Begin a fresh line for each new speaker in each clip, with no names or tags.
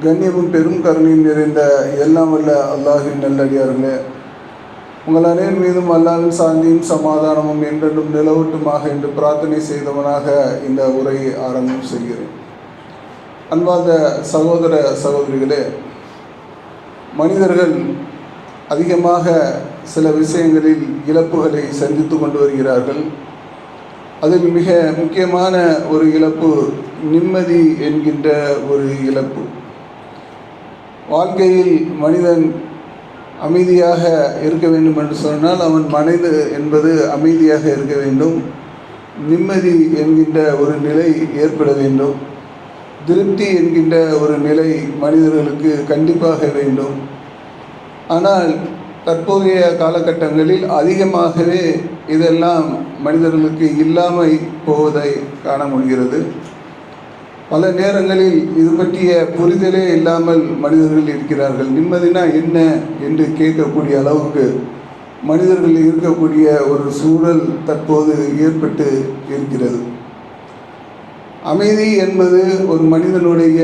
கண்ணியமும் பெரும் கருணையும் நிறைந்த எல்லாம் வல்ல அல்லாஹின் நல்லடியார்களே. உங்கள் அனைவர் மீதும் அல்லாவின் சாந்தியும் சமாதானமும் என்றென்றும் நிலவட்டுமாக என்று பிரார்த்தனை செய்தவனாக இந்த உரையை ஆரம்பம் செய்கிறேன். அன்பார்ந்த சகோதர சகோதரிகளே மனிதர்கள் அதிகமாக சில விஷயங்களில் இழப்புகளை சந்தித்து கொண்டு வருகிறார்கள். அதில் மிக முக்கியமான ஒரு இழப்பு நிம்மதி என்கின்ற ஒரு இழப்பு. வாழ்க்கையில் மனிதன் அமைதியாக இருக்க வேண்டும் என்று சொன்னால் அவன் மனித என்பது அமைதியாக இருக்க வேண்டும். நிம்மதி என்கின்ற ஒரு நிலை ஏற்பட வேண்டும். திருப்தி என்கின்ற ஒரு நிலை மனிதர்களுக்கு கண்டிப்பாக வேண்டும். ஆனால் தற்போதைய காலகட்டங்களில் அதிகமாகவே இதெல்லாம் மனிதர்களுக்கு இல்லாமல் போவதை காண முடிகிறது. பல நேரங்களில் இது பற்றிய புரிதலே இல்லாமல் மனிதர்கள் இருக்கிறார்கள். நிம்மதினா என்ன என்று கேட்கக்கூடிய அளவுக்கு மனிதர்கள் இருக்கக்கூடிய ஒரு சூழல் தற்போது ஏற்பட்டு இருக்கிறது. அமைதி என்பது ஒரு மனிதனுடைய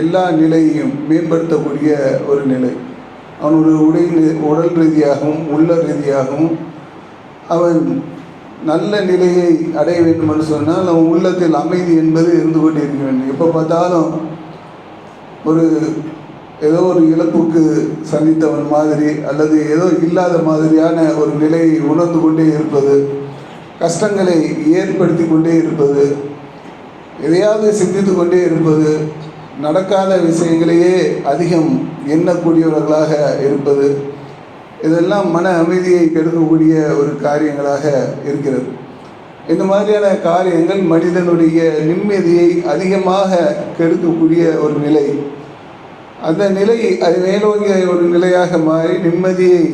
எல்லா நிலையையும் மேம்படுத்தக்கூடிய ஒரு நிலை. அவனுடைய உடை உடல் ரீதியாகவும் உள்ள ரீதியாகவும் அவன் நல்ல நிலையை அடைய வேண்டும் என்று சொன்னால் நம்ம உள்ளத்தில் அமைதி என்பது இருந்து கொண்டே இருக்க வேண்டும். எப்போ பார்த்தாலும் ஒரு ஏதோ ஒரு இழப்புக்கு சந்தித்தவன் மாதிரி அல்லது ஏதோ இல்லாத மாதிரியான ஒரு நிலையை உணர்ந்து கொண்டே இருப்பது கஷ்டங்களை ஏற்படுத்தி கொண்டே இருப்பது எதையாவது சிந்தித்து கொண்டே இருப்பது நடக்காத விஷயங்களையே அதிகம் எண்ணக்கூடியவர்களாக இருப்பது இதெல்லாம் மன அமைதியை கெடுக்கக்கூடிய ஒரு காரியங்களாக இருக்கிறது. இந்த மாதிரியான காரியங்கள் மனிதனுடைய நிம்மதியை அதிகமாக கெடுக்கக்கூடிய ஒரு நிலை. அந்த நிலை அது மேலோங்கிய ஒரு நிலையாக மாறி நிம்மதியை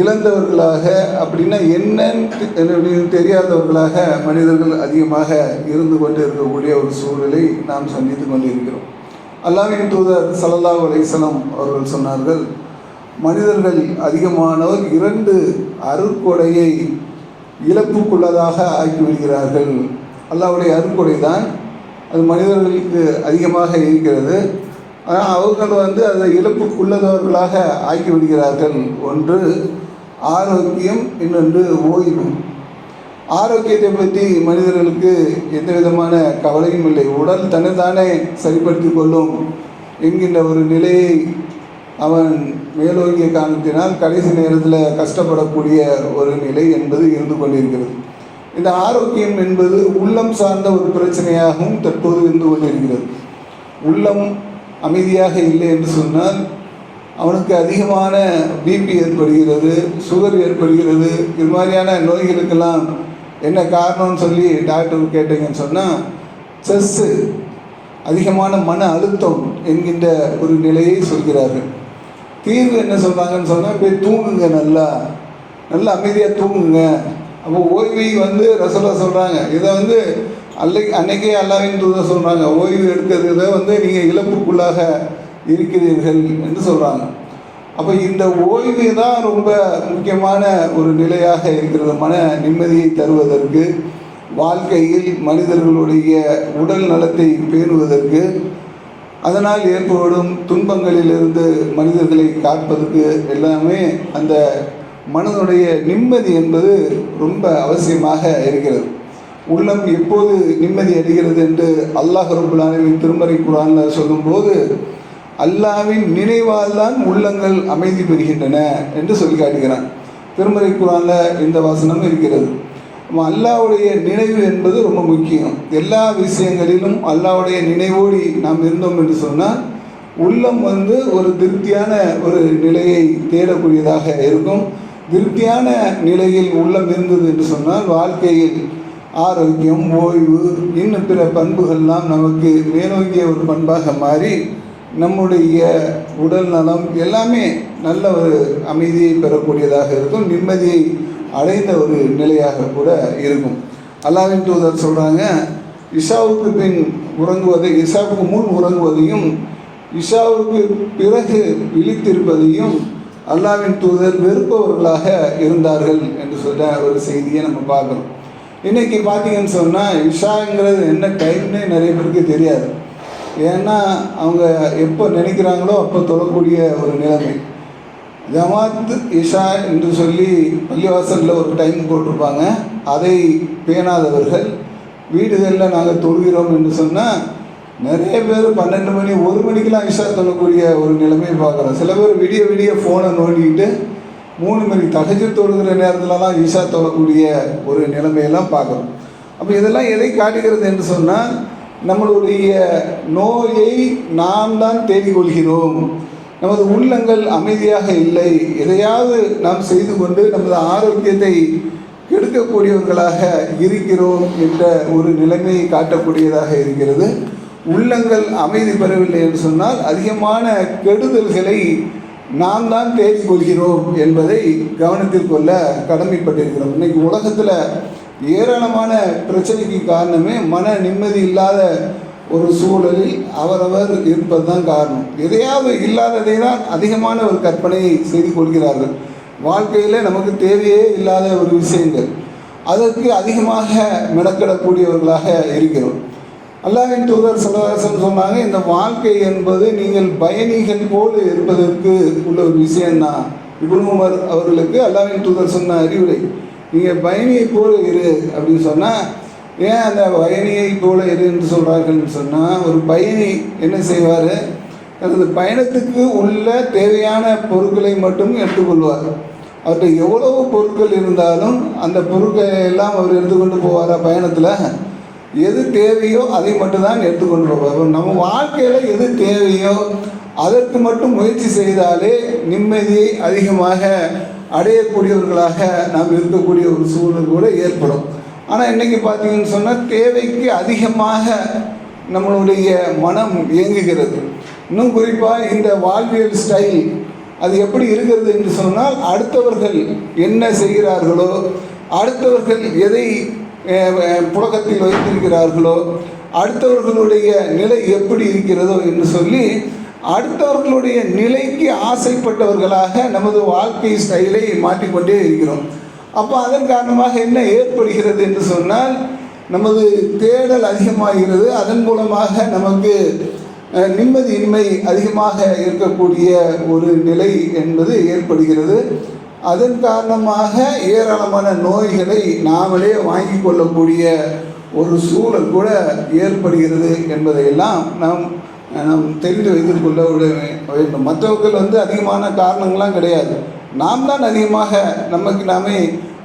இழந்தவர்களாக அப்படின்னா என்னன்னு தெரியாதவர்களாக மனிதர்கள் அதிகமாக இருந்து கொண்டு இருக்கக்கூடிய ஒரு சூழலை நாம் சந்தித்து கொண்டிருக்கிறோம். அல்லாவின் தூதர் சல்லல்லா அலிசலம் அவர்கள் சொன்னார்கள் மனிதர்கள் அதிகமானவர் இரண்டு அருட்கொடையை இழப்புக்குள்ளதாக ஆக்கிவிடுகிறார்கள். அல்லாவுடைய அருட்கொடை தான் அது மனிதர்களுக்கு அதிகமாக இருக்கிறது. ஆனால் அவர்கள் வந்து அதை இழப்புக்குள்ளதவர்களாக ஆக்கி விடுகிறார்கள் ஒன்று ஆரோக்கியம் இன்னொன்று ஓய்வு. ஆரோக்கியத்தை பற்றி மனிதர்களுக்கு எந்த விதமான கவலையும் இல்லை. உடல் தன்னைத்தானே சரிப்படுத்தி கொள்ளும் என்கின்ற ஒரு நிலையை அவன் மேலோங்கிய காரணத்தினால் கடைசி நேரத்தில் கஷ்டப்படக்கூடிய ஒரு நிலை என்பது இருந்து கொண்டிருக்கிறது. இந்த ஆரோக்கியம் என்பது உள்ளம் சார்ந்த ஒரு பிரச்சனையாகவும் தற்போது இருந்து கொண்டிருக்கிறது. உள்ளம் அமைதியாக இல்லை என்று சொன்னால் அவனுக்கு அதிகமான பிபி ஏற்படுகிறது சுகர் ஏற்படுகிறது இது மாதிரியான நோய்களுக்கெல்லாம் என்ன காரணம்னு சொல்லி டாக்டர் கேட்டீங்கன்னு சொன்னால் செஸ்ஸு அதிகமான மன அழுத்தம் என்கின்ற ஒரு நிலையை சொல்கிறார்கள். தீர்வு என்ன சொல்கிறாங்கன்னு சொன்னால் போய் தூங்குங்க நல்லா. நல்லா அமைதியாக தூங்குங்க. அப்போ ஓய்வை வந்து ரசோலா சொல்கிறாங்க இதை வந்து அல்லை அன்னைக்கே அல்லாவின் தூதர் சொல்கிறாங்க ஓய்வு எடுக்கிறத வந்து நீங்கள் இழப்புக்குள்ளாக இருக்கிறீர்கள் என்று சொல்கிறாங்க அப்போ இந்த ஓய்வு தான் ரொம்ப முக்கியமான ஒரு நிலையாக இருக்கிறது. மன நிம்மதியை தருவதற்கு வாழ்க்கையில் மனிதர்களுடைய உடல் நலத்தை பேணுவதற்கு அதனால் ஏற்படும் துன்பங்களிலிருந்து மனிதர்களை காப்பதற்கு எல்லாமே அந்த மனதுடைய நிம்மதி என்பது ரொம்ப அவசியமாக இருக்கிறது. உள்ளம் எப்போது நிம்மதி அடைகிறது என்று அல்லாஹ் ரபுல்லாவின் திருமறை குரானில் சொல்லும்போது அல்லாவின் நினைவால் தான் உள்ளங்கள் அமைதி பெறுகின்றன என்று சொல்லி காட்டுகிறான். திருமறை குரானில் இந்த வாசனம் இருக்கிறது. அல்லாவுடைய நினைவு என்பது ரொம்ப முக்கியம். எல்லா விஷயங்களிலும் அல்லாவுடைய நினைவோடி நாம் இருந்தோம் என்று சொன்னால் உள்ளம் வந்து ஒரு திருப்தியான ஒரு நிலையை தேடக்கூடியதாக இருக்கும். திருப்தியான நிலையில் உள்ளம் இருந்தது என்று சொன்னால் வாழ்க்கையில் ஆரோக்கியம் ஓய்வு இன்னும் பிற பண்புகள்லாம் நமக்கு மேலோங்கிய ஒரு பண்பாக மாறி நம்முடைய உடல் நலம் எல்லாமே நல்ல ஒரு அமைதியை பெறக்கூடியதாக இருக்கும். நிம்மதியை அடைந்த ஒரு நிலையாக கூட இருக்கும். அல்லாவின் தூதர் சொல்கிறாங்க இஷாவுக்கு பின் உறங்குவதை இஷாவுக்கு முன் உறங்குவதையும் இஷாவுக்கு பிறகு விழித்திருப்பதையும் அல்லாவின் தூதர் வெறுப்பவர்களாக இருந்தார்கள் என்று சொல்ல ஒரு செய்தியை நம்ம பார்க்குறோம். இன்றைக்கி பார்த்தீங்கன்னு சொன்னால் இஷாங்கிறது என்ன டைம்னே நிறைய பேருக்கு தெரியாது. ஏன்னா அவங்க எப்போ நினைக்கிறாங்களோ அப்போ தொழக்கூடிய ஒரு நிலைமை. ஜமாத் இஷா என்று சொல்லி பள்ளிவாசலில் ஒரு டைம் போட்டிருப்பாங்க. அதை பேணாதவர்கள் வீடுகளில் நாங்கள் தொழுகிறோம் என்று சொன்னால் நிறைய பேர் பன்னெண்டு மணி ஒரு மணிக்கெலாம் இஷா தொழக்கூடிய ஒரு நிலைமையை பார்க்குறோம் சில பேர் விடிய விடிய ஃபோனை நோண்டிக்கிட்டு மூணு மணி தகஜ தொழுகிற நேரத்துலலாம் ஈஷா தொழக்கூடிய ஒரு நிலைமையெல்லாம் பார்க்குறோம் அப்போ இதெல்லாம் எதை காட்டுகிறது என்று சொன்னால் நம்மளுடைய நோயை நாம் தான் தேடிக்கொள்கிறோம். நமது உள்ளங்கள் அமைதியாக இல்லை. எதையாவது நாம் செய்து கொண்டு நமது ஆரோக்கியத்தை கெடுக்கக்கூடியவர்களாக இருக்கிறோம் என்ற ஒரு நிலைமையை காட்டக்கூடியதாக இருக்கிறது. உள்ளங்கள் அமைதி பெறவில்லை என்று சொன்னால் அதிகமான கெடுதல்களை நாம் தான் தேடிக்கொள்கிறோம் என்பதை கவனத்தில் கொள்ள கடமைப்பட்டிருக்கிறோம். இன்னைக்கு உலகத்தில் ஏராளமான பிரச்சனைக்கு காரணமே மன நிம்மதி இல்லாத ஒரு சூழலில் அவரவர் இருப்பது தான் காரணம். எதையாவது இல்லாததை தான் அதிகமான ஒரு கற்பனை செய்து கொள்கிறார்கள். வாழ்க்கையில் நமக்கு தேவையே இல்லாத ஒரு விஷயங்கள். அதற்கு அதிகமாக மெனக்கிடக்கூடியவர்களாக இருக்கிறோம். அல்லாஹின் தூதர் சிலவாசம் சொன்னாங்க இந்த வாழ்க்கை என்பது நீங்கள் பயணிகள் போல் இருப்பதற்கு உள்ள ஒரு விஷயம்தான். இப்னு அவர்களுக்கு அல்லாஹின் தூதர் சொன்ன அறிவுரை நீங்கள் பயணியை போல இரு அப்படின்னு சொன்னால் ஏன் அந்த பயணியை போல எது என்று சொல்கிறார்கள்னு சொன்னால் ஒரு பயணி என்ன செய்வார்? தனது பயணத்துக்கு உள்ள தேவையான பொருட்களை மட்டும் எடுத்துக்கொள்வார். அவர்கிட்ட எவ்வளவு பொருட்கள் இருந்தாலும் அந்த பொருட்களை எல்லாம் அவர் எடுத்துக்கொண்டு போவாரா பயணத்தில்? எது தேவையோ அதை மட்டும்தான் எடுத்துக்கொண்டு போவார். நம்ம வாழ்க்கையில் எது தேவையோ அதற்கு மட்டும் முயற்சி செய்தாலே நிம்மதியை அதிகமாக அடையக்கூடியவர்களாக நாம் இருக்கக்கூடிய ஒரு சூழல் கூட ஏற்படும். ஆனால் இன்றைக்கி பார்த்தீங்கன்னு சொன்னால் தேவைக்கு அதிகமாக நம்மளுடைய மனம் இயங்குகிறது. இன்னும் குறிப்பாக இந்த வாழ்வியல் ஸ்டைல் அது எப்படி இருக்கிறது என்று சொன்னால் அடுத்தவர்கள் என்ன செய்கிறார்களோ அடுத்தவர்கள் எதை புழக்கத்தில் வைத்திருக்கிறார்களோ அடுத்தவர்களுடைய நிலை எப்படி இருக்கிறதோ என்று சொல்லி அடுத்தவர்களுடைய நிலைக்கு ஆசைப்பட்டவர்களாக நமது வாழ்க்கை ஸ்டைலை மாற்றிக்கொண்டே இருக்கிறோம். அப்போ அதன் காரணமாக என்ன ஏற்படுகிறது என்று சொன்னால் நமது தேடல் அதிகமாகிறது. அதன் மூலமாக நமக்கு நிம்மதியின்மை அதிகமாக இருக்கக்கூடிய ஒரு நிலை என்பது ஏற்படுகிறது. அதன் காரணமாக ஏராளமான நோய்களை நாமளே வாங்கி கொள்ளக்கூடிய ஒரு சூழல் கூட ஏற்படுகிறது என்பதையெல்லாம் நாம் நாம் தெரிந்து வைத்துக்கொள்ள வேண்டும். மற்றவர்கள் வந்து அதிகமான காரணங்கள்லாம் கிடையாது. நாம் தான் அதிகமாக நமக்கு நாமே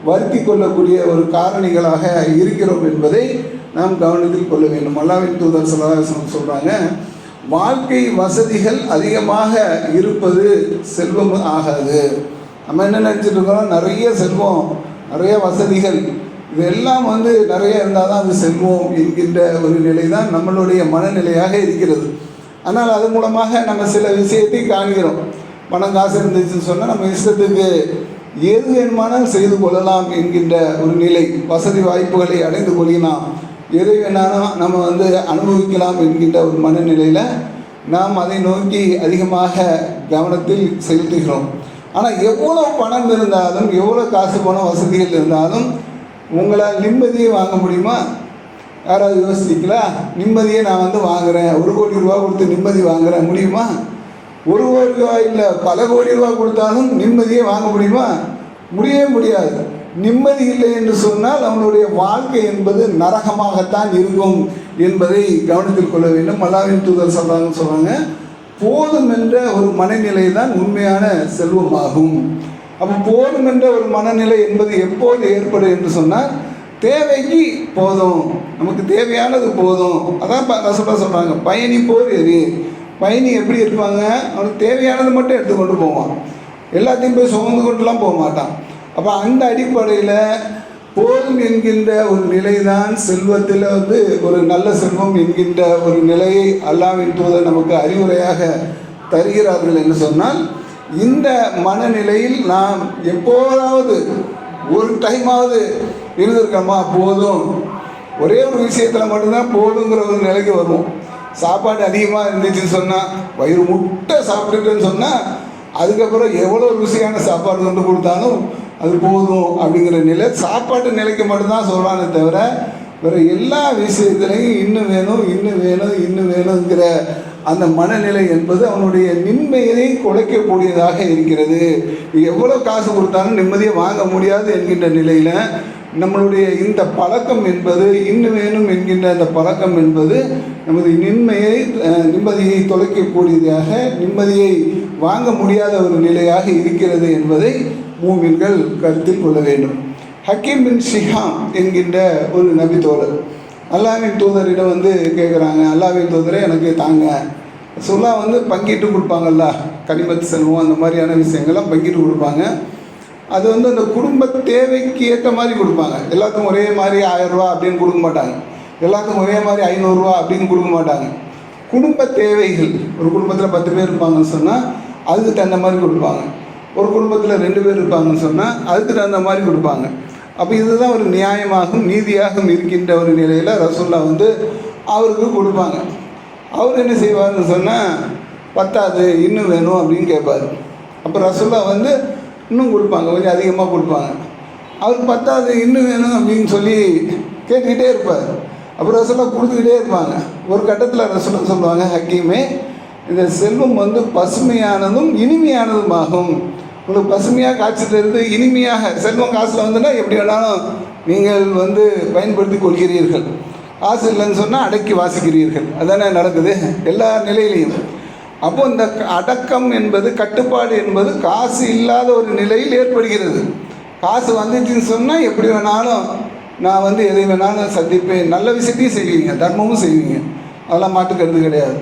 வருத்தி கொள்ளக்கூடிய ஒரு காரணிகளாக இருக்கிறோம் என்பதை நாம் கவனத்தில் கொள்ள வேண்டும். அல்லாவின் தூதர் சலாசனம் சொல்கிறாங்க வாழ்க்கை வசதிகள் அதிகமாக இருப்பது செல்வம் ஆகாது. நம்ம என்ன நினச்சிட்டு இருக்கோம் நிறைய செல்வம் நிறைய வசதிகள் இதெல்லாம் வந்து நிறைய இருந்தால் தான் அது செல்வம் என்கின்ற ஒரு நிலை தான் நம்மளுடைய மனநிலையாக இருக்கிறது. ஆனால் அது மூலமாக நம்ம சில விஷயத்தை காண்கிறோம். பணம் காசு இருந்துச்சுன்னு சொன்னால் நம்ம இஷ்டத்துக்கு எது வேணுமானால் செய்து கொள்ளலாம் என்கின்ற ஒரு நிலை வசதி வாய்ப்புகளை அடைந்து கொள்ளலாம் எது வேணாலும் நம்ம வந்து அனுபவிக்கலாம் என்கின்ற ஒரு மனநிலையில் நாம் அதை நோக்கி அதிகமாக கவனத்தில் செலுத்துகிறோம். ஆனால் எவ்வளோ பணம் இருந்தாலும் எவ்வளோ காசு பணம் வசதிகள் இருந்தாலும் உங்களால் நிம்மதியை வாங்க முடியுமா? யாராவது யோசிச்சிங்களா நிம்மதியை நான் வந்து வாங்குகிறேன் ஒரு கோடி ரூபா கொடுத்து நிம்மதி வாங்குகிறேன் முடியுமா? ஒரு கோடி ரூபா இல்லை பல கோடி ரூபா கொடுத்தாலும் நிம்மதியை வாங்க முடியுமா? முடியவே முடியாது. நிம்மதி இல்லை என்று சொன்னால் அவனுடைய வாழ்க்கை என்பது நரகமாகத்தான் இருக்கும் என்பதை கவனத்தில் கொள்ள வேண்டும். மல்லாவின் தூதர் சொல்கிறாங்கன்னு சொல்கிறாங்க போதும் என்ற ஒரு மனநிலை தான் உண்மையான செல்வமாகும். அப்போ போதும் என்ற ஒரு மனநிலை என்பது எப்போது ஏற்படும் என்று சொன்னால் தேவைக்கு போதும். நமக்கு தேவையானது போதும். அதான் ரசப்பா சொல்கிறாங்க பயணி போர் எரி பயணி எப்படி இருப்பாங்க அவனுக்கு தேவையானது மட்டும் எடுத்துக்கொண்டு போவான். எல்லாத்தையும் போய் சுமந்து கொண்டுலாம் போக மாட்டான். அப்போ அந்த அடிப்படையில் போதும் என்கின்ற ஒரு நிலைதான் செல்வத்தில் வந்து ஒரு நல்ல செல்வம் என்கின்ற ஒரு நிலையை அல்லாவின் தூதர் நமக்கு அறிவுரையாக தருகிறார்கள் என்று சொன்னால் இந்த மனநிலையில் நாம் எப்போதாவது ஒரு டைமாவது இருந்திருக்கோமா? போதும். ஒரே ஒரு விஷயத்தில் மட்டும்தான் போதுங்கிற ஒரு நிலைக்கு வருவோம். சாப்பாடு அதிகமாக இருந்துச்சுன்னு சொன்னால் வயிறு முட்டை சாப்பிட்டுட்டுன்னு சொன்னால் அதுக்கப்புறம் எவ்வளோ ருசியான சாப்பாடு கொண்டு கொடுத்தாலும் அது போதும் அப்படிங்கிற நிலை. சாப்பாட்டு நிலைக்கு மட்டும்தான் சொல்கிறானே தவிர வேறு எல்லா விஷயத்துலையும் இன்னும் வேணும் இன்னும் வேணும் இன்னும் வேணுங்கிற அந்த மனநிலை என்பது அவனுடைய நிம்மதியை குலைக்கக்கூடியதாக இருக்கிறது. எவ்வளோ காசு கொடுத்தாலும் நிம்மதியை வாங்க முடியாது என்கின்ற நிலையில் நம்மளுடைய இந்த பழக்கம் என்பது இன்னும் வேணும் என்கின்ற அந்த பழக்கம் என்பது நமது நின்மையை நிம்மதியை தொலைக்கக்கூடியதாக நிம்மதியை வாங்க முடியாத ஒரு நிலையாக இருக்கிறது என்பதை மூமின்கள் கருத்தில் கொள்ள வேண்டும். ஹக்கீம் பின் ஷிஹாம் என்கின்ற ஒரு நபி தோழர். அல்லாவின் தூதரிடம் வந்து கேட்குறாங்க அல்லாவின் தூதரை எனக்கு தாங்க. சொல்லா வந்து பங்கிட்டு கொடுப்பாங்கல்ல கனிமத்து செல்வம் அந்த மாதிரியான விஷயங்கள்லாம் பங்கிட்டு கொடுப்பாங்க. அது வந்து அந்த குடும்ப தேவைக்கு ஏற்ற மாதிரி கொடுப்பாங்க. எல்லாத்துக்கும் ஒரே மாதிரி ஆயிரரூவா அப்படின்னு கொடுக்க மாட்டாங்க. எல்லாத்துக்கும் ஒரே மாதிரி ஐநூறுரூவா அப்படின்னு கொடுக்க மாட்டாங்க. குடும்ப தேவைகள் ஒரு குடும்பத்தில் பத்து பேர் இருப்பாங்கன்னு சொன்னால் அதுக்கு தகுந்த மாதிரி கொடுப்பாங்க. ஒரு குடும்பத்தில் ரெண்டு பேர் இருப்பாங்கன்னு சொன்னால் அதுக்கு தகுந்த மாதிரி கொடுப்பாங்க. அப்போ இதுதான் ஒரு நியாயமாகவும் நீதியாகவும் இருக்கின்ற ஒரு நிலையில் ரசோல்லா வந்து அவருக்கு கொடுப்பாங்க. அவர் என்ன செய்வார்னு சொன்னால் பத்தாது இன்னும் வேணும் அப்படின்னு கேட்பார். அப்போ ரசோல்லா வந்து இன்னும் கொடுப்பாங்க கொஞ்சம் அதிகமாக கொடுப்பாங்க. அவருக்கு பத்தாது இன்னும் வேணும் அப்படின்னு சொல்லி கேட்டுக்கிட்டே இருப்பார். அப்புறம் ரசூல்லா கொடுத்துக்கிட்டே இருப்பாங்க. ஒரு கட்டத்தில் ரசூல்லா சொல்லுவாங்க ஹக்கீமே இந்த செல்வம் வந்து பசுமையானதும் இனிமையானதுமாகும். உங்களுக்கு பசுமையாக காட்சி தருது இனிமையாக செல்வம் காசில் வந்துன்னா எப்படி வேணாலும் நீங்கள் வந்து பயன்படுத்தி கொள்கிறீர்கள். காசு இல்லைன்னு சொன்னால் அடக்கி வாசிக்கிறீர்கள். அதானே நடக்குது? எல்லா நிலையிலையும். அப்போ இந்த அடக்கம் என்பது கட்டுப்பாடு என்பது காசு இல்லாத ஒரு நிலையில் ஏற்படுகிறது. காசு வந்துச்சுன்னு சொன்னால் எப்படி வேணாலும் நான் வந்து எதை வேணாலும் சந்திப்பேன். நல்ல விஷயத்தையும் செய்வீங்க தர்மமும் செய்வீங்க. அதெல்லாம் மாட்டுக்கிறது கிடையாது.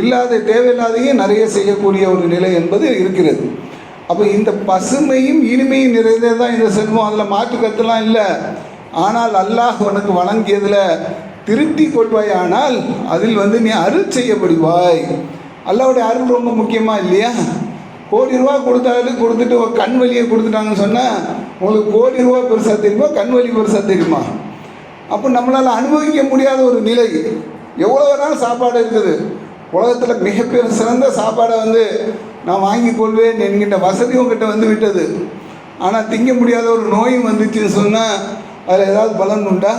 இல்லாத தேவையில்லாதையும் நிறைய செய்யக்கூடிய ஒரு நிலை என்பது இருக்கிறது. அப்போ இந்த பசுமையும் இனிமையும் நிறைந்தது தான் இந்த செல்வம். அதில் மாற்றுக்கருத்துலாம் இல்லை. ஆனால் அல்லாஹ் உனக்கு வழங்கியதில் திருப்தி கொள்வாயானால் அதில் வந்து நீ அருள் செய்யப்படுவாய். அல்லாவுடைய அருள் ரொம்ப முக்கியமாக இல்லையா? கோடி ரூபா கொடுத்தாலும் கொடுத்துட்டு ஒரு கண் வலியை கொடுத்துட்டாங்கன்னு சொன்னால் உங்களுக்கு கோடி ரூபா பெருசாக தெரியுமா? கண் வலி பெருசாக தெரியுமா? அப்போ நம்மளால் அனுபவிக்க முடியாத ஒரு நிலை. எவ்வளோ நாள் சாப்பாடு இருக்குது. உலகத்தில் மிகப்பெரிய சிறந்த சாப்பாடை வந்து நான் வாங்கி கொள்வேன் என்கின்ற வசதி உங்ககிட்ட வந்து விட்டது. ஆனால் திங்க முடியாத ஒரு நோயும் வந்துச்சுன்னு சொன்னால் அதில் ஏதாவது பலன் உண்டா?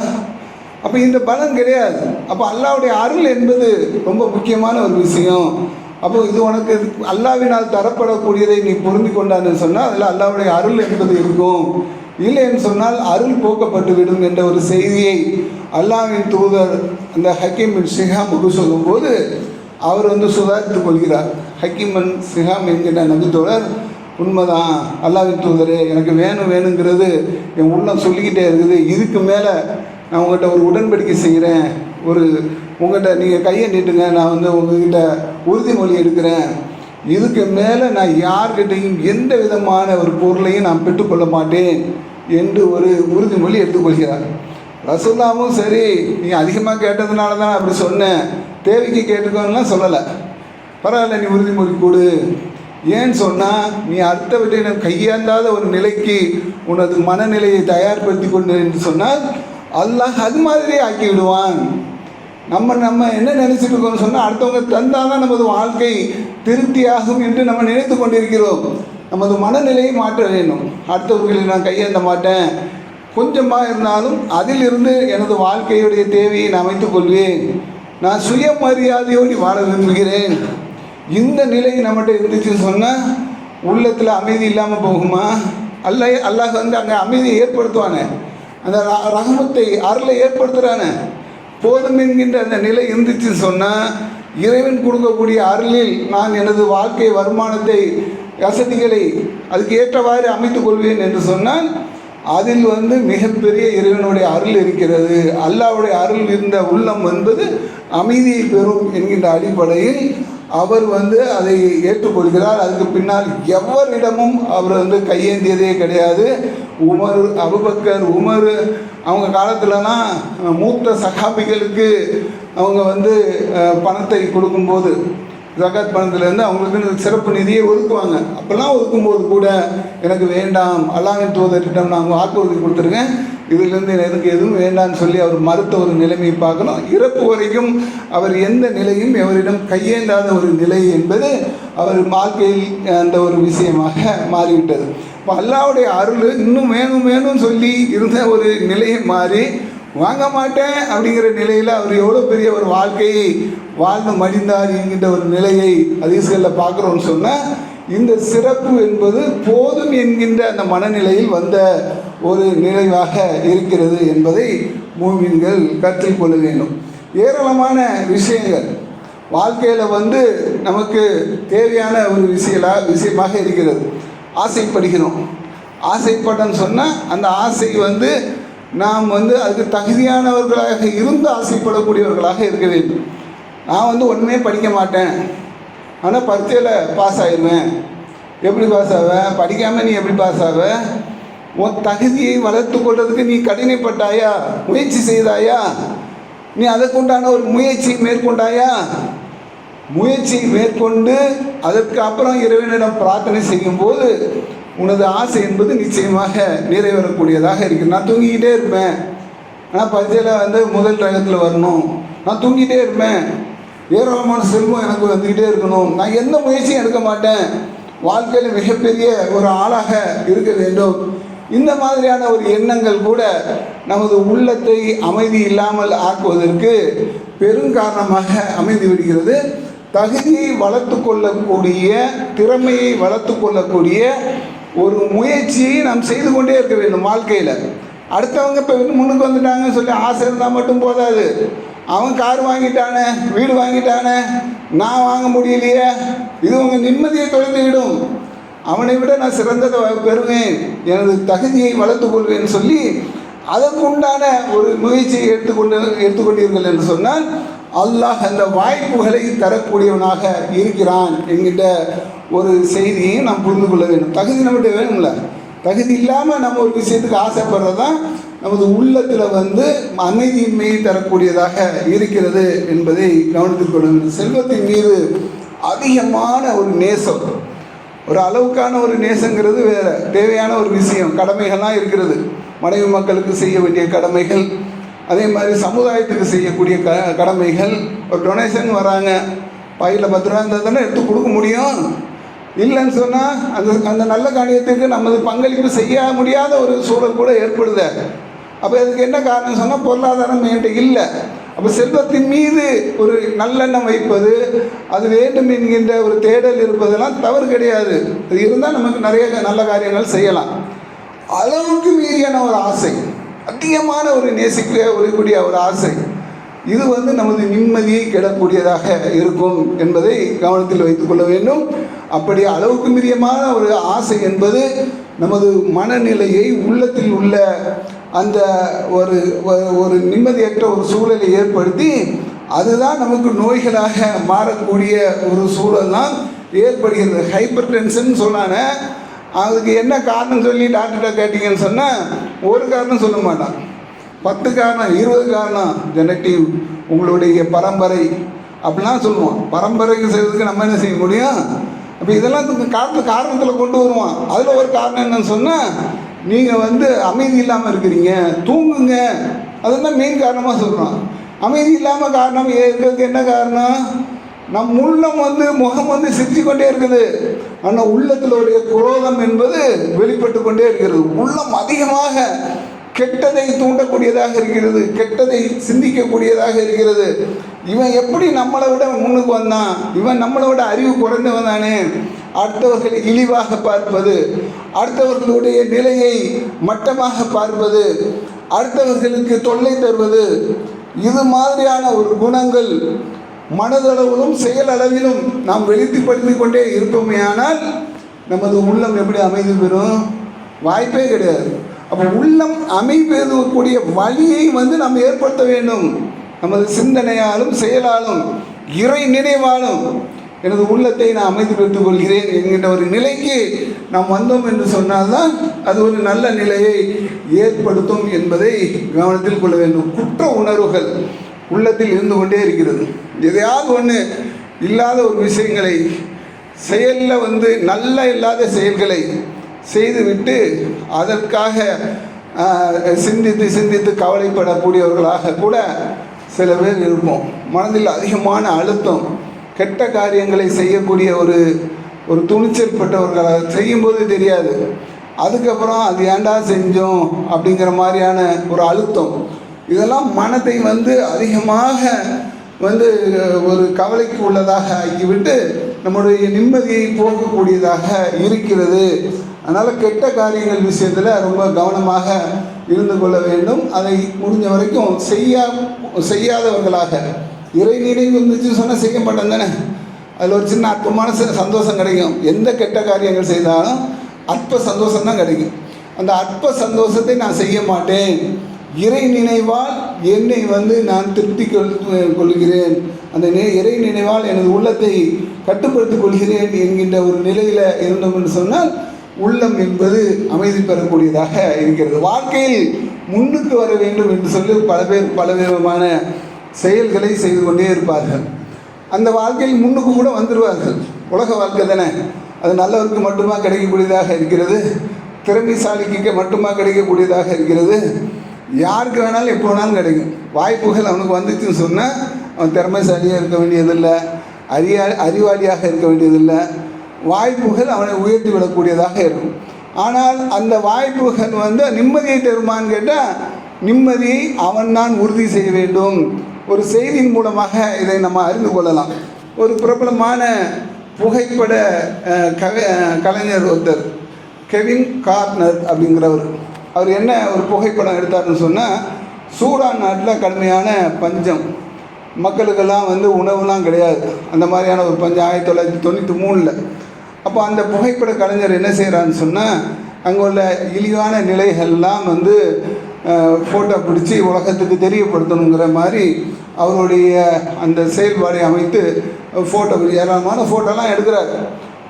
அப்போ இந்த பலம் கிடையாது. அப்போ அல்லாவுடைய அருள் என்பது ரொம்ப முக்கியமான ஒரு விஷயம். அப்போ இது உனக்கு அல்லாவினால் தரப்படக்கூடியதை நீ புரிந்து கொண்டான்னு சொன்னால் அதில் அல்லாவுடைய அருள் என்பது இருக்கும். இல்லைன்னு சொன்னால் அருள் போக்கப்பட்டு விடும் என்ற ஒரு செய்தியை அல்லாவின் தூதர் அந்த ஹக்கீம் பின் சிஹாமுக்கு சொல்லும்போது அவர் வந்து சுதாரித்துக் கொள்கிறார். ஹக்கீமன் சிஹாம் என்கிற நபித்தோழர் உண்மைதான். அல்லாவின் தூதரே எனக்கு வேணும் வேணுங்கிறது என் உள்ளம் சொல்லிக்கிட்டே இருக்குது. இதுக்கு மேலே நான் உங்கள்கிட்ட ஒரு உடன்படிக்கை செய்கிறேன். ஒரு உங்கள்கிட்ட நீங்கள் கையை நீட்டுங்க நான் வந்து உங்கள்கிட்ட உறுதிமொழி எடுக்கிறேன். இதுக்கு மேலே நான் யார்கிட்டையும் எந்த விதமான ஒரு பொருளையும் நான் பெற்றுக்கொள்ள மாட்டேன் என்று ஒரு உறுதிமொழி எடுத்துக்கொள்கிறார். ரசுல்லாவும் சரி நீ அதிகமாக கேட்டதுனால தான் அப்படி சொன்னேன். தேவைக்கு கேட்டுக்கோன்னுலாம் சொல்லலை. பரவாயில்ல நீ உறுதிமொழி கொடு. ஏன்னு சொன்னால் நீ அடுத்த விட்டு கையாண்டாத ஒரு நிலைக்கு உனது மனநிலையை தயார்படுத்தி கொண்டு என்று சொன்னால் அல்லாஹ் அது மாதிரி ஆக்கி விடுவான் நம்ம நம்ம என்ன நினைச்சிட்டு இருக்கோம்னு சொன்னால் அடுத்தவங்க தந்தால் தான் நமது வாழ்க்கை திருப்தியாகும் என்று நம்ம நினைத்து கொண்டிருக்கிறோம். நமது மனநிலையை மாற்ற வேண்டும். அடுத்தவர்களை நான் கையேந்த மாட்டேன். கொஞ்சமாக இருந்தாலும் அதிலிருந்து எனது வாழ்க்கையுடைய தேவையை நான் அமைத்துக் கொள்வேன். நான் சுயமரியாதையோடு வாழ விரும்புகிறேன். இந்த நிலை நம்மகிட்ட இருந்துச்சுன்னு சொன்னால் உள்ளத்தில் அமைதி இல்லாமல் போகுமா? அல்ல அல்லாஹ் வந்து அங்கே அமைதியை ஏற்படுத்துவானே. அந்த ரகமத்தை அருளை ஏற்படுத்துகிறானே போதும் என்கின்ற அந்த நிலை இருந்துச்சுன்னு சொன்னால் இறைவன் கொடுக்கக்கூடிய அருளில் நான் எனது வாழ்க்கை வருமானத்தை வசதிகளை அதுக்கு ஏற்றவாறு அமைத்துக் கொள்வேன் என்று சொன்னால் அதில் வந்து மிகப்பெரிய இறைவனுடைய அருள் இருக்கிறது. அல்லாவுடைய அருள் இருந்த உள்ளம் என்பது அமைதியை பெறும் என்கின்ற அடிப்படையில் அவர் வந்து அதை ஏற்றுக்கொள்கிறார். அதுக்கு பின்னால் எவரிடமும் அவர் வந்து கையேந்தியதே கிடையாது. உமர் அபுபக்கர் உமர் அவங்க காலத்திலலாம் மூத்த சகாபிகளுக்கு அவங்க வந்து பணத்தை கொடுக்கும்போது ஜகாத் பணத்துலேருந்து அவங்களுக்கு சிறப்பு நிதியை ஒதுக்குவாங்க. அப்போல்லாம் ஒதுக்கும்போது கூட எனக்கு வேண்டாம் அல்லாவின் தூதரிடம் நான் வாக்குறுதி கொடுத்துருக்கேன். இதிலிருந்து எனக்கு எதுவும் வேண்டாம்னு சொல்லி அவர் மறுத்த ஒரு நிலைமையை பார்க்கணும். இறப்பு வரைக்கும் அவர் எந்த நிலையும் எவரிடம் கையேந்தாத ஒரு நிலை என்பது அவர் வாழ்க்கையில் அந்த ஒரு விஷயமாக மாறிவிட்டது. இப்போ அல்லாவுடைய அருள் இன்னும் வேணும் வேணும்னு சொல்லி இருந்த ஒரு நிலையை மாறி வாங்க மாட்டேன் அப்படிங்கிற நிலையில் அவர் எவ்வளோ பெரிய ஒரு வாழ்க்கையை வாழ்ந்து மடிந்தார் என்கின்ற ஒரு நிலையை அதிசயத்தில் பார்க்குறோன்னு சொன்னால் இந்த சிறப்பு என்பது போதும் என்கின்ற அந்த மனநிலையில் வந்த ஒரு நிலைவாக இருக்கிறது என்பதை மூமின்கள் கற்றுக் கொள்ள வேண்டும். ஏராளமான விஷயங்கள். வாழ்க்கையில் வந்து நமக்கு தேவையான ஒரு விஷயலா விஷயமாக இருக்கிறது. ஆசைப்படுகிறோம். ஆசைப்பட்டன்னு சொன்னால் அந்த ஆசை வந்து நாம் வந்து அதுக்கு தகுதியானவர்களாக இருந்து ஆசைப்படக்கூடியவர்களாக இருக்க வேண்டும். நான் வந்து ஒன்றுமே படிக்க மாட்டேன். ஆனால் பரீட்சையில் பாஸ் ஆயிடுவேன் எப்படி பாஸ் ஆவ? படிக்காமல் நீ எப்படி பாஸ் ஆவ? உன் தகுதியை வளர்த்து கொள்றதுக்கு நீ கடினைப்பட்டாயா முயற்சி செய்தாயா? நீ அதற்குண்டான ஒரு முயற்சி மேற்கொண்டாயா? முயற்சி மேற்கொண்டு அதற்கு அப்புறம் இறைவனிடம் பிரார்த்தனை செய்யும்போது உனது ஆசை என்பது நிச்சயமாக நிறைவேறக்கூடியதாக இருக்கு நான் தூங்கிக்கிட்டே இருப்பேன். ஆனால் பரீட்சையில் வந்து முதல் ரகத்தில் வரணும். நான் தூங்கிட்டே இருப்பேன். ஏராளமான செல்வம் எனக்கு வந்துக்கிட்டே இருக்கணும். நான் எந்த முயற்சியும் எடுக்க மாட்டேன். வாழ்க்கையில் மிகப்பெரிய ஒரு ஆளாக இருக்க வேண்டும். இந்த மாதிரியான ஒரு எண்ணங்கள் கூட நமது உள்ளத்தை அமைதி இல்லாமல் ஆக்குவதற்கு பெருங்காரணமாக அமைந்து விடுகிறது. தகுதியை வளர்த்து கொள்ளக்கூடிய திறமையை வளர்த்து கொள்ளக்கூடிய ஒரு முயற்சியை நாம் செய்து கொண்டே இருக்க வேண்டும் வாழ்க்கையில். அடுத்தவங்க இப்போ முன்னுக்கு வந்துட்டாங்கன்னு சொல்லி ஆசை இருந்தால் மட்டும் போதாது. அவன் கார் வாங்கிட்டானே வீடு வாங்கிட்டானே நான் வாங்க முடியலையே இது உங்கள் நிம்மதியை தொலைந்துவிடும் அவனை விட நான் சிறந்ததை பெறுவேன் எனது தகுதியை வளர்த்து கொள்வேன் சொல்லி அதற்குண்டான ஒரு முயற்சியை எடுத்துக்கொண்டு எடுத்துக்கொண்டீர்கள் என்று சொன்னால் அல்லாஹ் அந்த வாய்ப்புகளை தரக்கூடியவனாக இருக்கிறான் என்கின்ற ஒரு செய்தியை நாம் புரிந்து கொள்ள வேண்டும். தகுதி நம்மகிட்ட வேணும்ல. தகுதி இல்லாமல் நம்ம ஒரு விஷயத்துக்கு ஆசைப்படுறது தான் நமது உள்ளத்தில் வந்து அமைதியின்மையை தரக்கூடியதாக இருக்கிறது என்பதை கவனத்தில் கொள்ள செல்வத்தின் மீது அதிகமான ஒரு நேசம். ஒரு அளவுக்கான ஒரு நேசங்கிறது வேற. தேவையான ஒரு விஷயம். கடமைகள்லாம் இருக்கிறது. மனைவி மக்களுக்கு செய்ய வேண்டிய கடமைகள். அதே மாதிரி சமுதாயத்துக்கு செய்யக்கூடிய க கடமைகள். ஒரு டொனேஷன் வராங்க. பையில் பத்து ரூபா இருந்தால் தானே எடுத்து கொடுக்க முடியும். இல்லைன்னு சொன்னால் அந்த அந்த நல்ல காரியத்துக்கு நமது பங்களிப்பு செய்ய முடியாத ஒரு சூழல் கூட ஏற்படுது. அப்போ இதுக்கு என்ன காரணம் சொன்னால் பொருளாதாரம் என்கிட்ட இல்லை. அப்போ செல்வத்தின் மீது ஒரு நல்லெண்ணம் வைப்பது அது வேண்டும் என்கின்ற ஒரு தேடல் இருப்பதெல்லாம் தவறு கிடையாது. அது இருந்தால் நமக்கு நிறைய நல்ல காரியங்கள் செய்யலாம். அளவுக்கு மீறியான ஒரு ஆசை அதிகமான ஒரு நேசிக்க ஒருக்கூடிய ஒரு ஆசை இது வந்து நமது நிம்மதியை கெடக்கூடியதாக இருக்கும் என்பதை கவனத்தில் வைத்துக்கொள்ள வேண்டும். அப்படி அளவுக்கு மீறியமான ஒரு ஆசை என்பது நமது மனநிலையை உள்ளத்தில் உள்ள அந்த ஒரு ஒரு- ஒரு நிம்மதியற்ற ஒரு சூழலை ஏற்படுத்தி அதுதான் நமக்கு நோய்களாக மாறக்கூடிய ஒரு சூழல் தான் ஏற்படுகிறது. ஹைப்பர் டென்ஷன் சொன்னான அதுக்கு என்ன காரணம் சொல்லி டாக்டர்கிட்ட கேட்டிங்கன்னு சொன்னால் ஒரு காரணம் சொல்ல மாட்டான். பத்து காரணம் இருபது காரணம் ஜெனட்டிவ் உங்களுடைய பரம்பரை அப்படிலாம் சொல்லுவோம் பரம்பரைக்கு செய்கிறதுக்கு நம்ம என்ன செய்ய முடியும்? அப்போ இதெல்லாம் காரண காரணத்தில் கொண்டு வருவான். அதில் ஒரு காரணம் என்னன்னு சொன்னால் நீங்கள் வந்து அமைதி இல்லாமல் இருக்கிறீங்க தூங்குங்க. அதுதான் மெயின் காரணமாக சொல்கிறோம் அமைதி இல்லாமல் காரணம் இருக்கிறதுக்கு என்ன காரணம்? நம் உள்ளம் வந்து முகம் வந்து சிரிச்சு கொண்டே இருக்குது. ஆனால் உள்ளத்தில் உடைய குரோதம் என்பது வெளிப்பட்டு கொண்டே இருக்கிறது. உள்ளம் அதிகமாக கெட்டதை தூண்டக்கூடியதாக இருக்கிறது கெட்டதை சிந்திக்கக்கூடியதாக இருக்கிறது. இவன் எப்படி நம்மளை விட முன்னுக்கு வந்தான்? இவன் நம்மளை விட அறிவு குறைந்தவன் தானே? அடுத்தவர்களை இழிவாக பார்ப்பது அடுத்தவர்களுடைய நிலையை மட்டமாக பார்ப்பது அடுத்தவர்களுக்கு தொல்லை தருவது இது மாதிரியான ஒரு குணங்கள் மனதளவிலும் செயலளவிலும் நாம் வெளிப்படுத்திக் கொண்டே இருப்போமேயானால் நமது உள்ளம் எப்படி அமைதி பெறும்? வாய்ப்பே கிடையாது. அப்போ உள்ளம் அமைப்பெறக்கூடிய வழியை வந்து நாம் ஏற்படுத்த வேண்டும். நமது சிந்தனையாலும் செயலாலும் இறை நினைவாலும் எனது உள்ளத்தை நான் அமைதிப்படுத்திக் கொள்கிறேன் என்கின்ற ஒரு நிலைக்கு நாம் வந்தோம் என்று சொன்னால்தான் அது ஒரு நல்ல நிலையை ஏற்படுத்தும் என்பதை கவனத்தில் கொள்ள வேண்டும். குற்ற உணர்வுகள் உள்ளத்தில் இருந்து கொண்டே இருக்கிறது. எதையாவது ஒன்று இல்லாத ஒரு விஷயங்களை செயலில் வந்து நல்ல இல்லாத செயல்களை செய்துவிட்டு அதற்காக சிந்தித்து சிந்தித்து கவலைப்படக்கூடியவர்களாக கூட சில பேர் இருப்போம். மனதில் அதிகமான அழுத்தம் கெட்ட காரியங்களை செய்யக்கூடிய ஒரு ஒரு துணிச்சல் பட்டவர்களை. செய்யும்போது தெரியாது. அதுக்கப்புறம் அது ஏன்டா செஞ்சோம் அப்படிங்கிற மாதிரியான ஒரு அழுத்தம். இதெல்லாம் மனதை வந்து அதிகமாக வந்து ஒரு கவலைக்கு உள்ளதாக ஆக்கிவிட்டு நம்முடைய நிம்மதியை போகக்கூடியதாக இருக்கிறது. அதனால் கெட்ட காரியங்கள் விஷயத்தில் ரொம்ப கவனமாக இருந்து கொள்ள வேண்டும். அதை முடிஞ்ச வரைக்கும் செய்யா செய்யாதவர்களாக இறை நினைவு இருந்துச்சு சொன்னால் செய்ய மாட்டேன் தானே? அதில் ஒரு சின்ன அற்பமான ச- சந்தோஷம் கிடைக்கும். எந்த கெட்ட காரியங்கள் செய்தாலும் அற்ப சந்தோஷம் தான் கிடைக்கும். அந்த அற்ப சந்தோஷத்தை நான் செய்ய மாட்டேன். இறை நினைவால் என்னை வந்து நான் திருப்தி கொள் கொள்கிறேன். அந்த நே இறை நினைவால் எனது உள்ளத்தை கட்டுப்படுத்திக் கொள்கிறேன் என்கின்ற ஒரு நிலையில் இருந்தோம் என்று சொன்னால் உள்ளம் என்பது அமைதி பெறக்கூடியதாக இருக்கிறது. வாழ்க்கையில் முன்னுக்கு வர வேண்டும் என்று சொல்லி பல பேர் பல விதமான செயல்களை செய்து கொண்டே இருப்பார்கள். அந்த வாழ்க்கையில் முன்னுக்கு கூட வந்துடுவார்கள் உலக வாழ்க்கை தானே? அது நல்லவருக்கு மட்டுமா கிடைக்கக்கூடியதாக இருக்கிறது? திறமைசாலிக்கு மட்டுமா கிடைக்கக்கூடியதாக இருக்கிறது? யாருக்கு வேணாலும் எப்போ வேணாலும் கிடைக்கும். வாய்ப்புகள் அவனுக்கு வந்துச்சுன்னு சொன்னால் அவன் திறமைசாலியாக இருக்க வேண்டியதில்லை அறியா அறிவாளியாக இருக்க வேண்டியதில்லை. வாய்ப்புகள் அவனை உயர்த்தி விடக்கூடியதாக இருக்கும். ஆனால் அந்த வாய்ப்புகள் வந்து நிம்மதியை தருமான்னு கேட்டால் நிம்மதியை அவன் தான் உறுதி செய்ய வேண்டும். ஒரு செய்தியின் மூலமாக இதை நம்ம அறிந்து கொள்ளலாம். ஒரு பிரபலமான புகைப்பட கவி கலைஞர் ஒருத்தர் கெவின் கார்னர் அப்படிங்கிறவர். அவர் என்ன ஒரு புகைப்படம் எடுத்தாருன்னு சொன்னால் சூடான் நாட்டில் கடுமையான பஞ்சம். மக்களுக்கெல்லாம் வந்து உணவுலாம் கிடையாது. அந்த மாதிரியான ஒரு பஞ்சம் ஆயிரத்தி தொள்ளாயிரத்தி தொண்ணூற்றி மூணில். அப்போ அந்த புகைப்பட கலைஞர் என்ன செய்கிறான்னு சொன்னால் அங்கே உள்ள இழிவான நிலைகள்லாம் வந்து ஃபோட்டோ பிடிச்சி உலகத்துக்கு தெரியப்படுத்தணுங்கிற மாதிரி அவருடைய அந்த செயல்பாடை அமைத்து ஃபோட்டோ ஏராளமான ஃபோட்டோலாம் எடுக்கிறார்.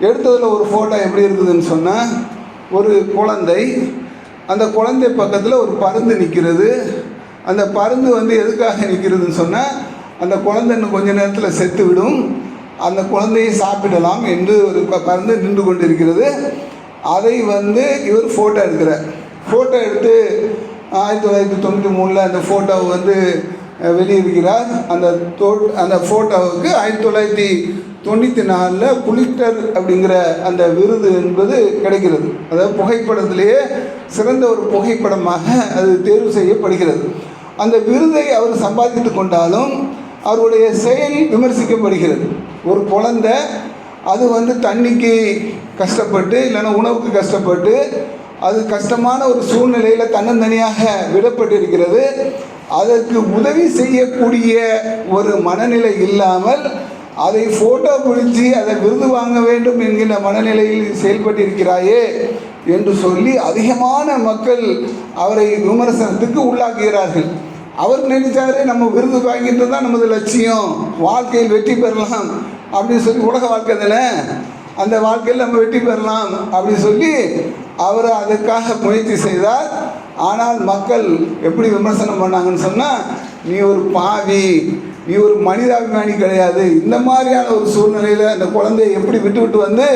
எடுத்ததில் ஒரு ஃபோட்டோ எப்படி இருக்குதுன்னு சொன்னால் ஒரு குழந்தை அந்த குழந்தை பக்கத்தில் ஒரு பருந்து நிற்கிறது அந்த பருந்து வந்து எதுக்காக நிற்கிறதுன்னு சொன்னால் அந்த குழந்தை இன்னும் கொஞ்ச நேரத்தில் செத்து விடும் அந்த குழந்தையை சாப்பிடலாம் என்று ஒரு பருந்து நின்று கொண்டிருக்கிறது. அதை வந்து இவர் ஃபோட்டோ எடுக்கிறார். ஃபோட்டோ எடுத்து ஆயிரத்தி தொள்ளாயிரத்தி தொண்ணூற்றி மூணில் அந்த ஃபோட்டோவை வந்து அஹ், வெளியிடுகிறார். அந்த தோ அந்த ஃபோட்டோவுக்கு ஆயிரத்தி தொள்ளாயிரத்தி தொண்ணூற்றி நாலில் புலிட்டர் அப்படிங்கிற அந்த விருது என்பது கிடைக்கிறது. அதாவது புகைப்படத்திலேயே சிறந்த ஒரு புகைப்படமாக அது தேர்வு செய்யப்படுகிறது. அந்த விருதை அவர் சம்பாதித்து கொண்டாலும் அவருடைய செயல் விமர்சிக்கப்படுகிறது. ஒரு குழந்தை அது வந்து தண்ணிக்கு கஷ்டப்பட்டு இல்லைன்னா உணவுக்கு கஷ்டப்பட்டு அது கஷ்டமான ஒரு சூழ்நிலையில் தன்னந்தனியாக விடப்பட்டிருக்கிறது. அதற்கு உதவி செய்யக்கூடிய ஒரு மனநிலை இல்லாமல் அதை ஃபோட்டோ பிடிச்சி அதை விருது வாங்க வேண்டும் என்கிற மனநிலையில் செயல்பட்டிருக்கிறாயே என்று சொல்லி அதிகமான மக்கள் அவரை விமர்சனத்துக்கு உள்ளாக்குகிறார்கள். அவர் நினைச்சாரு நம்ம விருது வாங்கிட்டு தான் நமது லட்சியம் வாழ்க்கையில் வெற்றி பெறலாம். அப்படின்னு சொல்லி உலக வாழ்க்கை தானே? அந்த வாழ்க்கையில் நம்ம வெற்றி பெறலாம் அப்படின்னு சொல்லி அவர் அதற்காக முயற்சி செய்தார். ஆனால் மக்கள் எப்படி விமர்சனம் பண்ணாங்கன்னு சொன்னால் நீ ஒரு பாவி நீ ஒரு மனிதாபிமானி கிடையாது. இந்த மாதிரியான ஒரு சூழ்நிலையில் அந்த குழந்தைய எப்படி விட்டு விட்டு வந்து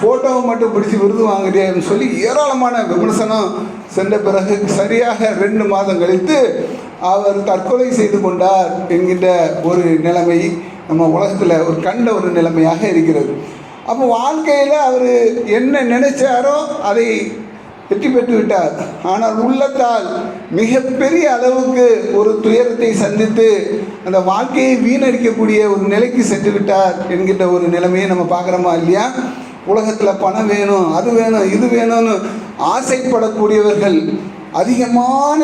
ஃபோட்டோவை மட்டும் பிடிச்சி விருது வாங்குறியான்னு சொல்லி ஏராளமான விமர்சனம் சென்ற பிறகு சரியாக ரெண்டு மாதம் கழித்து அவர் தற்கொலை செய்து கொண்டார் என்கின்ற ஒரு நிலைமை நம்ம உலகத்தில் ஒரு கண்ட ஒரு நிலைமையாக இருக்கிறது. அப்போ வாழ்க்கையில் அவர் என்ன நினைச்சாரோ அதை வெற்றி பெற்று விட்டார். ஆனால் உள்ளத்தால் மிகப்பெரிய அளவுக்கு ஒரு துயரத்தை சந்தித்து அந்த வாழ்க்கையை வீணடிக்கக்கூடிய ஒரு நிலைக்கு சென்று விட்டார் என்கின்ற ஒரு நிலைமையை நம்ம பார்க்குறோமா இல்லையா? உலகத்தில் பணம் வேணும் அது வேணும் இது வேணும்னு ஆசைப்படக்கூடியவர்கள் அதிகமான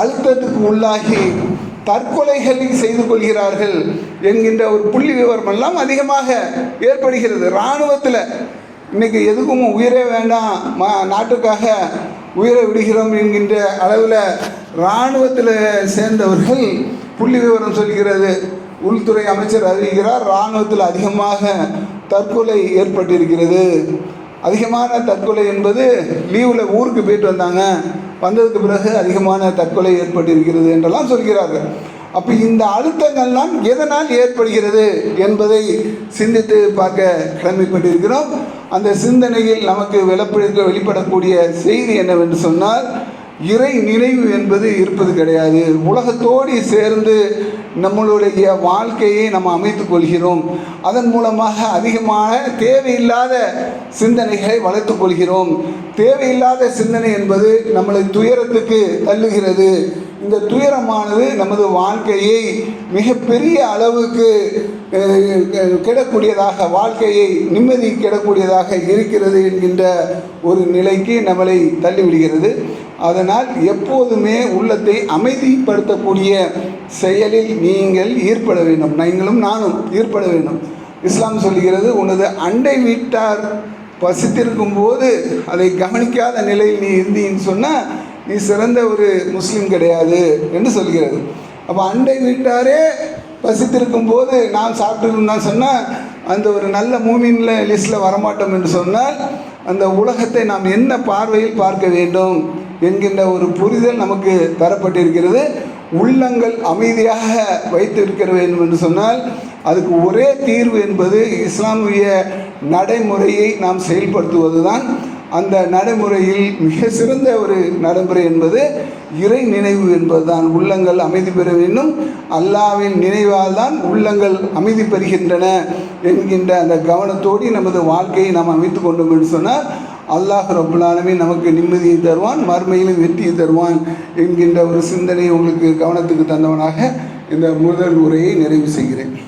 அழுத்தத்துக்கு உள்ளாகி தற்கொலைகளை செய்து கொள்கிறார்கள் என்கின்ற ஒரு புள்ளி விவரம் எல்லாம் அதிகமாக ஏற்படுகிறது. இராணுவத்தில் இன்னைக்கு எதுக்கும் உயிரே வேண்டாம். மா நாட்டுக்காக உயிரை விடுகிறோம் என்கின்ற அளவில் இராணுவத்தில் சேர்ந்தவர்கள் புள்ளி விவரம் சொல்கிறது. உள்துறை அமைச்சர் அறிவிக்கிறார் இராணுவத்தில் அதிகமாக தற்கொலை ஏற்பட்டிருக்கிறது. அதிகமான தற்கொலை என்பது லீவில் ஊருக்கு போயிட்டு வந்தாங்க. வந்ததுக்கு பிறகு அதிகமான தற்கொலை ஏற்பட்டிருக்கிறது என்றெல்லாம் சொல்கிறார்கள். அப்போ இந்த அழுத்தங்கள்லாம் எதனால் ஏற்படுகிறது என்பதை சிந்தித்து பார்க்க கிளம்பிக்கொண்டிருக்கிறோம். அந்த சிந்தனையில் நமக்கு வெளிப்படுத்த வெளிப்படக்கூடிய செய்தி என்னவென்று சொன்னால் இறை நினைவு என்பது இருப்பது கிடையாது. உலகத்தோடு சேர்ந்து நம்மளுடைய வாழ்க்கையை நம்ம அமைத்துக் கொள்கிறோம். அதன் மூலமாக அதிகமாக தேவையில்லாத சிந்தனைகளை வளர்த்து கொள்கிறோம். தேவையில்லாத சிந்தனை என்பது நம்மளை துயரத்துக்கு தள்ளுகிறது. இந்த துயரமானது நமது வாழ்க்கையை மிகப்பெரிய அளவுக்கு கிடக்கூடியதாக கெடக்கூடியதாக வாழ்க்கையை நிம்மதி கெடக்கூடியதாக இருக்கிறது என்கின்ற ஒரு நிலைக்கு நம்மளை தள்ளிவிடுகிறது. அதனால் எப்போதுமே உள்ளத்தை அமைதிப்படுத்தக்கூடிய செயலில் நீங்கள் ஈர்ப்பட வேண்டும். நீங்களும் நானும் ஈர்ப்பட வேண்டும். இஸ்லாம் சொல்கிறது உனது அண்டை வீட்டார் பசித்திருக்கும் போது அதை கவனிக்காத நிலையில் நீ இருந்தீன்னு சொன்னால் நீ சிறந்த ஒரு முஸ்லீம் கிடையாது என்று சொல்கிறது. அப்போ அண்டை வீட்டாரே பசித்திருக்கும் போது நாம் சாப்பிட்டுருந்தான் சொன்னால் அந்த ஒரு நல்ல மூமின்ல லிஸ்ட்டில் வரமாட்டோம் என்று சொன்னால் அந்த உலகத்தை நாம் என்ன பார்வையில் பார்க்க வேண்டும் என்கின்ற ஒரு புரிதல் நமக்கு தரப்பட்டிருக்கிறது. உள்ளங்கள் அமைதியாக வைத்திருக்க வேண்டும் என்று சொன்னால் அதுக்கு ஒரே தீர்வு என்பது இஸ்லாமிய நடைமுறையை நாம் செயல்படுத்துவது தான் அந்த நடைமுறையில் மிக சிறந்த ஒரு நடைமுறை என்பது இறை நினைவு என்பதுதான். உள்ளங்கள் அமைதி பெற வேண்டும். அல்லாவின் நினைவால் தான் உள்ளங்கள் அமைதி பெறுகின்றன என்கின்ற அந்த கவனத்தோடு நமது வாழ்க்கையை நாம் அமைத்து கொண்டோம் என்று சொன்னால் அல்லாஹ் ரபுல்லாலுமே நமக்கு நிம்மதியை தருவான் மறுமையிலும் வெற்றியை தருவான் என்கின்ற ஒரு சிந்தனை உங்களுக்கு கவனத்துக்கு தந்தவனாக இந்த முதல் உரையை நிறைவு செய்கிறேன்.